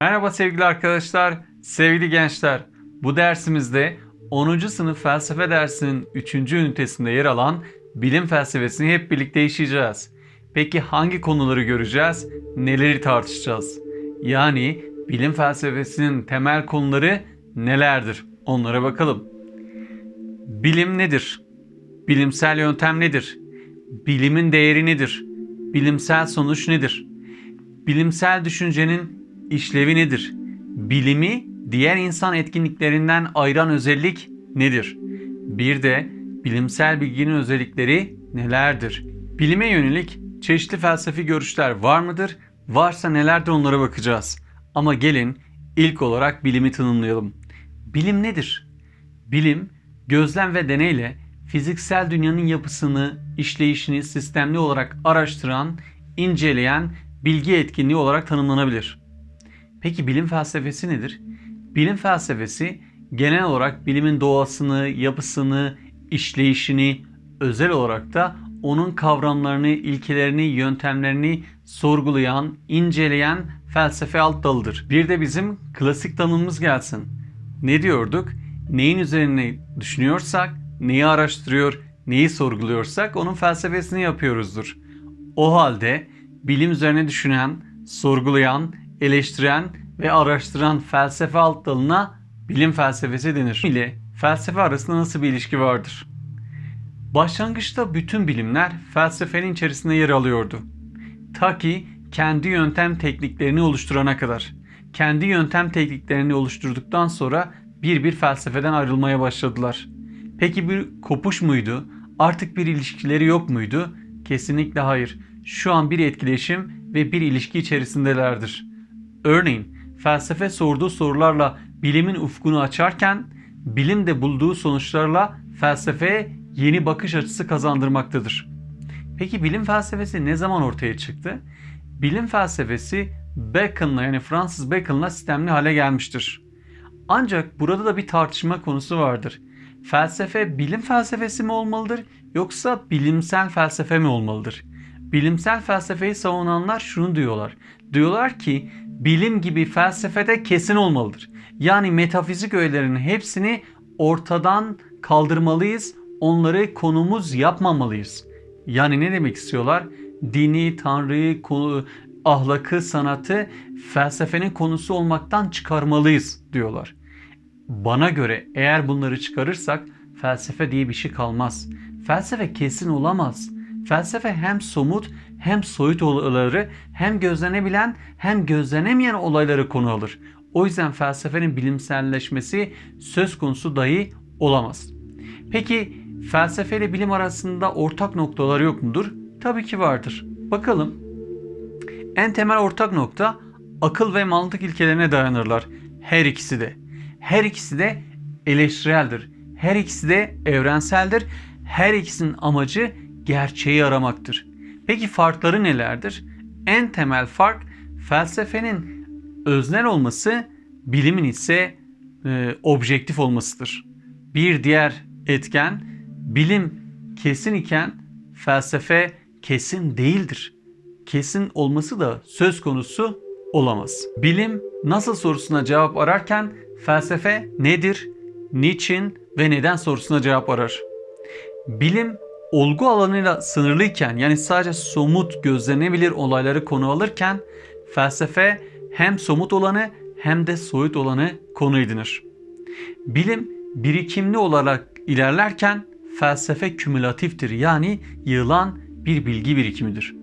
Merhaba sevgili arkadaşlar, sevgili gençler. Bu dersimizde 10. sınıf felsefe dersinin 3. ünitesinde yer alan bilim felsefesini hep birlikte işleyeceğiz. Peki hangi konuları göreceğiz? Neleri tartışacağız? Yani bilim felsefesinin temel konuları nelerdir? Onlara bakalım. Bilim nedir? Bilimsel yöntem nedir? Bilimin değeri nedir? Bilimsel sonuç nedir? Bilimsel düşüncenin işlevi nedir? Bilimi diğer insan etkinliklerinden ayıran özellik nedir? Bir de bilimsel bilginin özellikleri nelerdir? Bilime yönelik çeşitli felsefi görüşler var mıdır? Varsa nelerdir onlara bakacağız. Ama gelin ilk olarak bilimi tanımlayalım. Bilim nedir? Bilim, gözlem ve deneyle fiziksel dünyanın yapısını, işleyişini sistemli olarak araştıran, inceleyen bilgi etkinliği olarak tanımlanabilir. Peki bilim felsefesi nedir? Bilim felsefesi genel olarak bilimin doğasını, yapısını, işleyişini, özel olarak da onun kavramlarını, ilkelerini, yöntemlerini sorgulayan, inceleyen felsefe alt dalıdır. Bir de bizim klasik tanımımız gelsin. Ne diyorduk? Neyin üzerine düşünüyorsak, neyi araştırıyor, neyi sorguluyorsak onun felsefesini yapıyoruzdur. O halde bilim üzerine düşünen, sorgulayan, eleştiren ve araştıran felsefe alt dalına bilim felsefesi denir. ile felsefe arasında nasıl bir ilişki vardır? Başlangıçta bütün bilimler felsefenin içerisinde yer alıyordu. Ta ki kendi yöntem tekniklerini oluşturana kadar. Kendi yöntem tekniklerini oluşturduktan sonra bir bir felsefeden ayrılmaya başladılar. Peki bir kopuş muydu? Artık bir ilişkileri yok muydu? Kesinlikle hayır. Şu an bir etkileşim ve bir ilişki içerisindelerdir. Örneğin felsefe sorduğu sorularla bilimin ufkunu açarken bilim de bulduğu sonuçlarla felsefeye yeni bakış açısı kazandırmaktadır. Peki bilim felsefesi ne zaman ortaya çıktı? Bilim felsefesi Bacon'la yani Fransız Bacon'la sistemli hale gelmiştir. Ancak burada da bir tartışma konusu vardır. Felsefe bilim felsefesi mi olmalıdır yoksa bilimsel felsefe mi olmalıdır? Bilimsel felsefeyi savunanlar şunu diyorlar. Diyorlar ki bilim gibi felsefede kesin olmalıdır. Yani metafizik öğelerinin hepsini ortadan kaldırmalıyız. Onları konumuz yapmamalıyız. Yani ne demek istiyorlar? Dini, tanrıyı, ahlakı, sanatı felsefenin konusu olmaktan çıkarmalıyız diyorlar. Bana göre eğer bunları çıkarırsak felsefe diye bir şey kalmaz. Felsefe kesin olamaz. Felsefe hem somut hem soyut olayları hem gözlenebilen hem gözlenemeyen olayları konu alır. O yüzden felsefenin bilimselleşmesi söz konusu dahi olamaz. Peki felsefe ile bilim arasında ortak noktalar yok mudur? Tabii ki vardır. Bakalım. En temel ortak nokta akıl ve mantık ilkelerine dayanırlar. Her ikisi de. Her ikisi de eleştireldir. Her ikisi de evrenseldir. Her ikisinin amacı gerçeği aramaktır. Peki farkları nelerdir? En temel fark felsefenin öznel olması, bilimin ise e, objektif olmasıdır. Bir diğer etken bilim kesin iken felsefe kesin değildir. Kesin olması da söz konusu olamaz. Bilim nasıl sorusuna cevap ararken felsefe nedir, niçin ve neden sorusuna cevap arar. Bilim olgu alanıyla sınırlıyken yani sadece somut gözlenebilir olayları konu alırken felsefe hem somut olanı hem de soyut olanı konu edinir. Bilim birikimli olarak ilerlerken felsefe kümülatiftir yani yığılan bir bilgi birikimidir.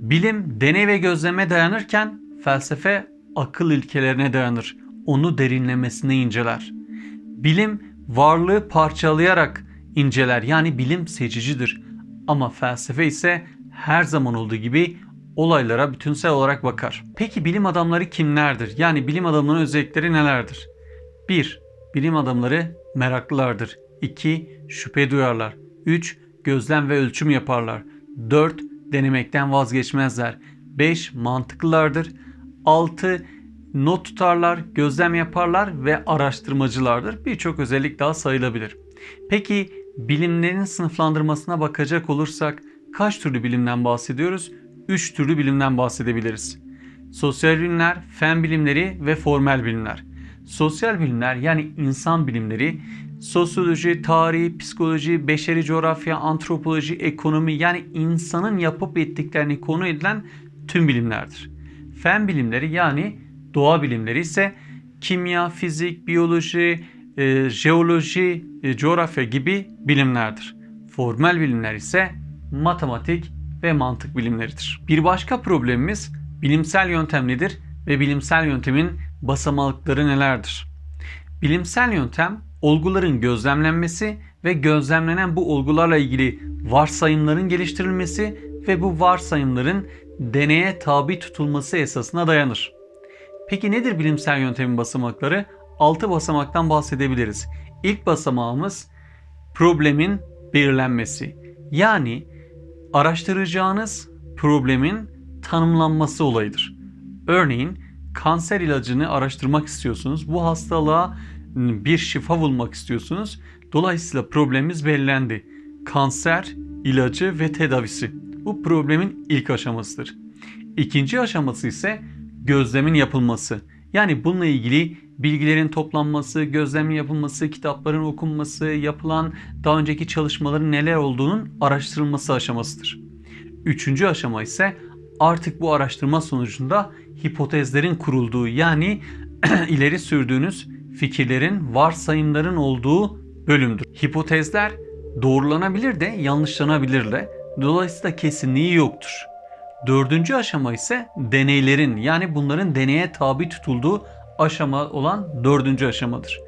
Bilim deney ve gözleme dayanırken felsefe akıl ilkelerine dayanır. Onu derinlemesine inceler. Bilim varlığı parçalayarak inceler. Yani bilim seçicidir. Ama felsefe ise her zaman olduğu gibi olaylara bütünsel olarak bakar. Peki bilim adamları kimlerdir? Yani bilim adamlarının özellikleri nelerdir? 1. Bilim adamları meraklılardır. 2. Şüphe duyarlar. 3. Gözlem ve ölçüm yaparlar. 4. Denemekten vazgeçmezler. 5. Mantıklılardır. 6. Not tutarlar, gözlem yaparlar ve araştırmacılardır. Birçok özellik daha sayılabilir. Peki bilimlerin sınıflandırmasına bakacak olursak kaç türlü bilimden bahsediyoruz? 3 türlü bilimden bahsedebiliriz. sosyal bilimler, fen bilimleri ve formel bilimler. Sosyal bilimler yani insan bilimleri sosyoloji, tarih, psikoloji, beşeri coğrafya, antropoloji, ekonomi yani insanın yapıp ettiklerini konu edilen tüm bilimlerdir. Fen bilimleri yani doğa bilimleri ise kimya, fizik, biyoloji, e, jeoloji, e, coğrafya gibi bilimlerdir. Formel bilimler ise matematik ve mantık bilimleridir. Bir başka problemimiz bilimsel yöntem nedir ve bilimsel yöntemin basamakları nelerdir? Bilimsel yöntem olguların gözlemlenmesi ve gözlemlenen bu olgularla ilgili varsayımların geliştirilmesi ve bu varsayımların deneye tabi tutulması esasına dayanır. Peki nedir bilimsel yöntemin basamakları? 6 basamaktan bahsedebiliriz. İlk basamağımız problemin belirlenmesi. Yani araştıracağınız problemin tanımlanması olayıdır. Örneğin kanser ilacını araştırmak istiyorsunuz. Bu hastalığa bir şifa bulmak istiyorsunuz. Dolayısıyla problemimiz belirlendi. Kanser ilacı ve tedavisi. Bu problemin ilk aşamasıdır. İkinci aşaması ise gözlemin yapılması. Yani bununla ilgili bilgilerin toplanması, gözlemin yapılması, kitapların okunması, yapılan daha önceki çalışmaların neler olduğunun araştırılması aşamasıdır. Üçüncü aşama ise artık bu araştırma sonucunda hipotezlerin kurulduğu yani ileri sürdüğünüz fikirlerin, varsayımların olduğu bölümdür. Hipotezler doğrulanabilir de yanlışlanabilir de. Dolayısıyla kesinliği yoktur. Dördüncü aşama ise deneylerin yani bunların deneye tabi tutulduğu aşama olan dördüncü aşamadır.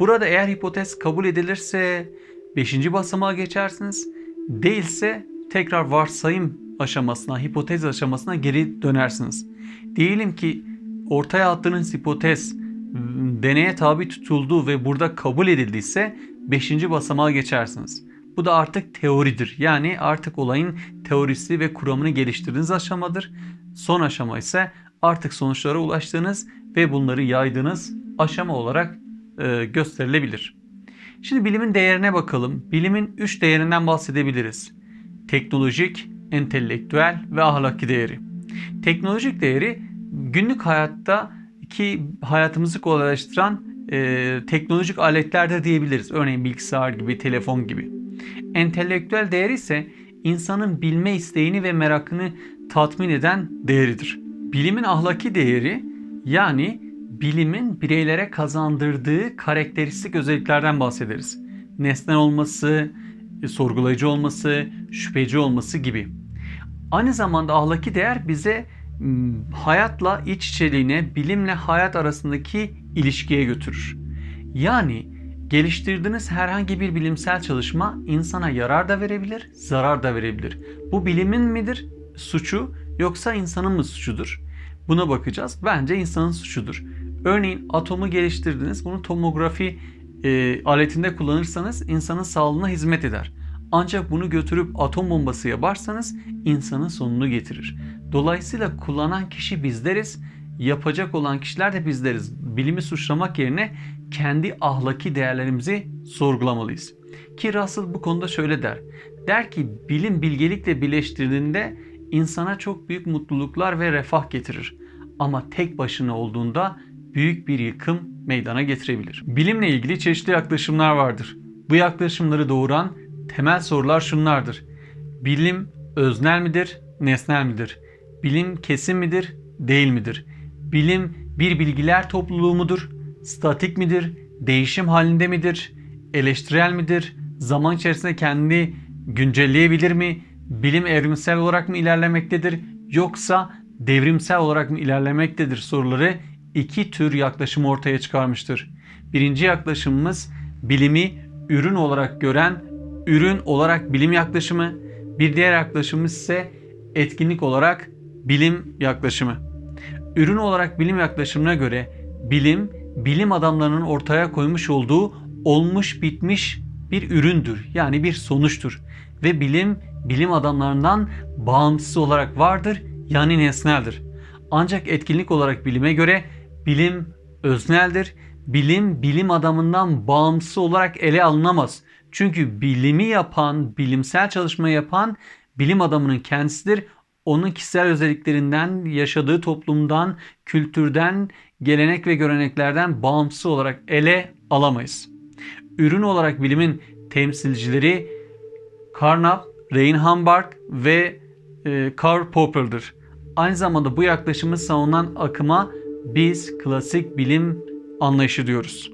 Burada eğer hipotez kabul edilirse beşinci basamağa geçersiniz. Değilse tekrar varsayım aşamasına, hipotez aşamasına geri dönersiniz. Diyelim ki ortaya attığınız hipotez deneye tabi tutuldu ve burada kabul edildiyse 5. basamağa geçersiniz. Bu da artık teoridir. Yani artık olayın teorisi ve kuramını geliştirdiğiniz aşamadır. Son aşama ise artık sonuçlara ulaştığınız ve bunları yaydığınız aşama olarak e, gösterilebilir. Şimdi bilimin değerine bakalım. Bilimin 3 değerinden bahsedebiliriz. Teknolojik, entelektüel ve ahlaki değeri. Teknolojik değeri günlük hayatta ki hayatımızı kolaylaştıran e, teknolojik aletler diyebiliriz. Örneğin bilgisayar gibi, telefon gibi. Entelektüel değer ise insanın bilme isteğini ve merakını tatmin eden değeridir. Bilimin ahlaki değeri yani bilimin bireylere kazandırdığı karakteristik özelliklerden bahsederiz. Nesnel olması, e, sorgulayıcı olması, şüpheci olması gibi. Aynı zamanda ahlaki değer bize hayatla iç içeliğine, bilimle hayat arasındaki ilişkiye götürür. Yani geliştirdiğiniz herhangi bir bilimsel çalışma insana yarar da verebilir, zarar da verebilir. Bu bilimin midir suçu yoksa insanın mı suçudur? Buna bakacağız. Bence insanın suçudur. Örneğin atomu geliştirdiniz. Bunu tomografi e, aletinde kullanırsanız insanın sağlığına hizmet eder. Ancak bunu götürüp atom bombası yaparsanız insanın sonunu getirir. Dolayısıyla kullanan kişi bizleriz, yapacak olan kişiler de bizleriz. Bilimi suçlamak yerine kendi ahlaki değerlerimizi sorgulamalıyız. Ki Russell bu konuda şöyle der. Der ki bilim bilgelikle birleştirdiğinde insana çok büyük mutluluklar ve refah getirir. Ama tek başına olduğunda büyük bir yıkım meydana getirebilir. Bilimle ilgili çeşitli yaklaşımlar vardır. Bu yaklaşımları doğuran temel sorular şunlardır. Bilim öznel midir, nesnel midir? Bilim kesin midir, değil midir? Bilim bir bilgiler topluluğu mudur? Statik midir? Değişim halinde midir? Eleştirel midir? Zaman içerisinde kendini güncelleyebilir mi? Bilim evrimsel olarak mı ilerlemektedir yoksa devrimsel olarak mı ilerlemektedir soruları iki tür yaklaşım ortaya çıkarmıştır. Birinci yaklaşımımız bilimi ürün olarak gören ürün olarak bilim yaklaşımı, bir diğer yaklaşımımız ise etkinlik olarak bilim yaklaşımı. Ürün olarak bilim yaklaşımına göre bilim, bilim adamlarının ortaya koymuş olduğu olmuş bitmiş bir üründür. Yani bir sonuçtur. Ve bilim, bilim adamlarından bağımsız olarak vardır yani nesneldir. Ancak etkinlik olarak bilime göre bilim özneldir. Bilim, bilim adamından bağımsız olarak ele alınamaz. Çünkü bilimi yapan, bilimsel çalışma yapan bilim adamının kendisidir onun kişisel özelliklerinden, yaşadığı toplumdan, kültürden, gelenek ve göreneklerden bağımsız olarak ele alamayız. Ürün olarak bilimin temsilcileri Carnap, Reinhardtberg ve e, Karl Popper'dır. Aynı zamanda bu yaklaşımı savunan akıma biz klasik bilim anlayışı diyoruz.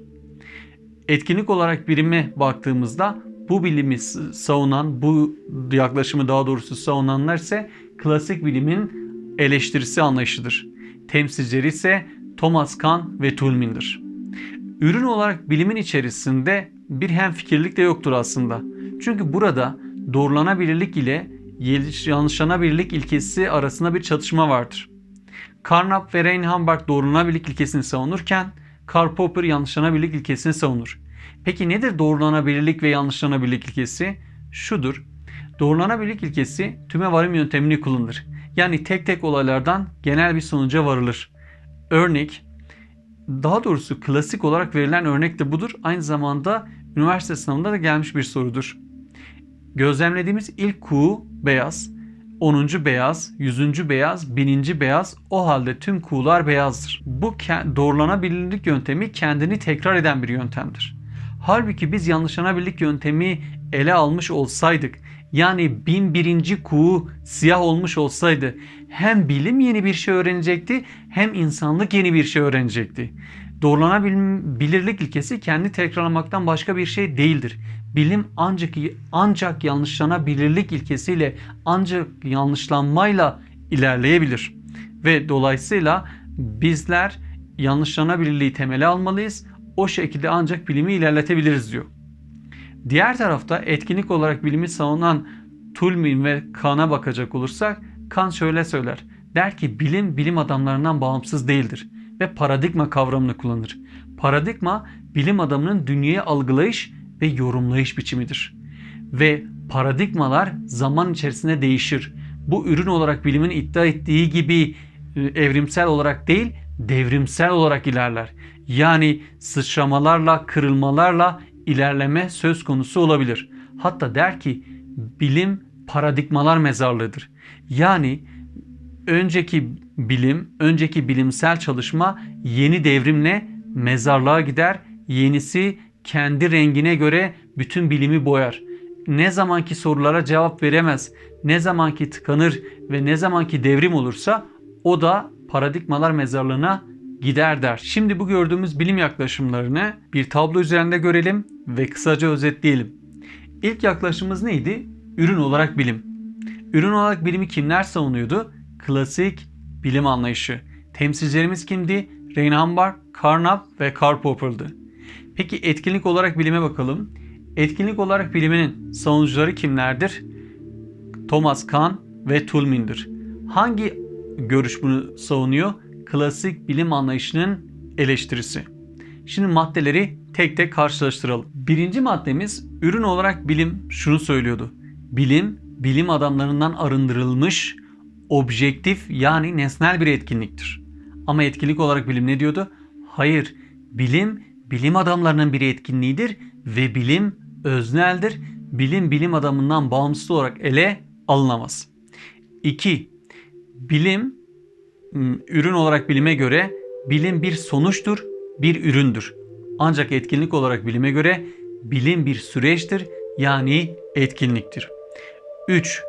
Etkinlik olarak birime baktığımızda bu bilimi savunan, bu yaklaşımı daha doğrusu savunanlar ise klasik bilimin eleştirisi anlayışıdır. Temsilcileri ise Thomas Kahn ve Toulmin'dir. Ürün olarak bilimin içerisinde bir hemfikirlik de yoktur aslında. Çünkü burada doğrulanabilirlik ile yanlışlanabilirlik ilkesi arasında bir çatışma vardır. Carnap ve Reinhardtberg doğrulanabilirlik ilkesini savunurken Karl Popper yanlışlanabilirlik ilkesini savunur. Peki nedir doğrulanabilirlik ve yanlışlanabilirlik ilkesi? Şudur. Doğrulanabilirlik ilkesi tüme varım yöntemini kullanır. Yani tek tek olaylardan genel bir sonuca varılır. Örnek, daha doğrusu klasik olarak verilen örnek de budur. Aynı zamanda üniversite sınavında da gelmiş bir sorudur. Gözlemlediğimiz ilk kuğu beyaz, 10. beyaz, 100. beyaz, 1000. beyaz o halde tüm kuğular beyazdır. Bu doğrulanabilirlik yöntemi kendini tekrar eden bir yöntemdir. Halbuki biz yanlışlanabilirlik yöntemi ele almış olsaydık yani 1001. kuğu siyah olmuş olsaydı hem bilim yeni bir şey öğrenecekti hem insanlık yeni bir şey öğrenecekti. Doğrulanabilirlik ilkesi kendi tekrarlamaktan başka bir şey değildir. Bilim ancak ancak yanlışlanabilirlik ilkesiyle ancak yanlışlanmayla ilerleyebilir. Ve dolayısıyla bizler yanlışlanabilirliği temele almalıyız. O şekilde ancak bilimi ilerletebiliriz diyor. Diğer tarafta etkinlik olarak bilimi savunan Toulmin ve Kahn'a bakacak olursak Kahn şöyle söyler. Der ki bilim bilim adamlarından bağımsız değildir ve paradigma kavramını kullanır. Paradigma bilim adamının dünyayı algılayış ve yorumlayış biçimidir. Ve paradigmalar zaman içerisinde değişir. Bu ürün olarak bilimin iddia ettiği gibi e, evrimsel olarak değil, devrimsel olarak ilerler. Yani sıçramalarla, kırılmalarla ilerleme söz konusu olabilir. Hatta der ki bilim paradigmalar mezarlığıdır. Yani önceki bilim, önceki bilimsel çalışma yeni devrimle mezarlığa gider. Yenisi kendi rengine göre bütün bilimi boyar. Ne zamanki sorulara cevap veremez, ne zamanki tıkanır ve ne zamanki devrim olursa o da paradigmalar mezarlığına gider der. Şimdi bu gördüğümüz bilim yaklaşımlarını bir tablo üzerinde görelim ve kısaca özetleyelim. İlk yaklaşımımız neydi? Ürün olarak bilim. Ürün olarak bilimi kimler savunuyordu? Klasik bilim anlayışı. Temsilcilerimiz kimdi? Reinhardtberg, Carnap ve Karl Popper'dı. Peki etkinlik olarak bilime bakalım. Etkinlik olarak biliminin savunucuları kimlerdir? Thomas Kahn ve Toulmin'dir. Hangi görüş bunu savunuyor? Klasik bilim anlayışının eleştirisi. Şimdi maddeleri tek tek karşılaştıralım. Birinci maddemiz ürün olarak bilim şunu söylüyordu. Bilim, bilim adamlarından arındırılmış, objektif yani nesnel bir etkinliktir. Ama etkinlik olarak bilim ne diyordu? Hayır, bilim bilim adamlarının bir etkinliğidir ve bilim özneldir. Bilim bilim adamından bağımsız olarak ele alınamaz. 2. Bilim ürün olarak bilime göre bilim bir sonuçtur, bir üründür. Ancak etkinlik olarak bilime göre bilim bir süreçtir yani etkinliktir. 3.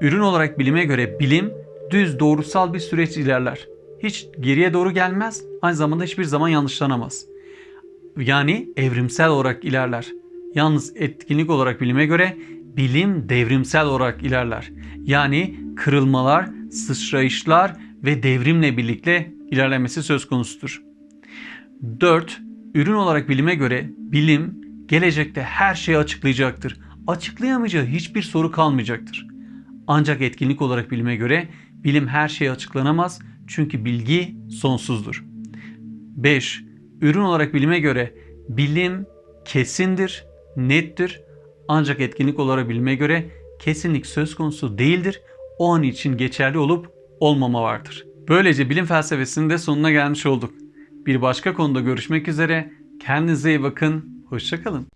Ürün olarak bilime göre bilim düz doğrusal bir süreç ilerler. Hiç geriye doğru gelmez, aynı zamanda hiçbir zaman yanlışlanamaz. Yani evrimsel olarak ilerler. Yalnız etkinlik olarak bilime göre bilim devrimsel olarak ilerler. Yani kırılmalar, sıçrayışlar ve devrimle birlikte ilerlemesi söz konusudur. 4. Ürün olarak bilime göre bilim gelecekte her şeyi açıklayacaktır. Açıklayamayacağı hiçbir soru kalmayacaktır. Ancak etkinlik olarak bilime göre bilim her şeyi açıklanamaz çünkü bilgi sonsuzdur. 5. Ürün olarak bilime göre bilim kesindir, nettir. Ancak etkinlik olarak bilime göre kesinlik söz konusu değildir. O an için geçerli olup olmama vardır. Böylece bilim felsefesinin de sonuna gelmiş olduk. Bir başka konuda görüşmek üzere. Kendinize iyi bakın. Hoşçakalın.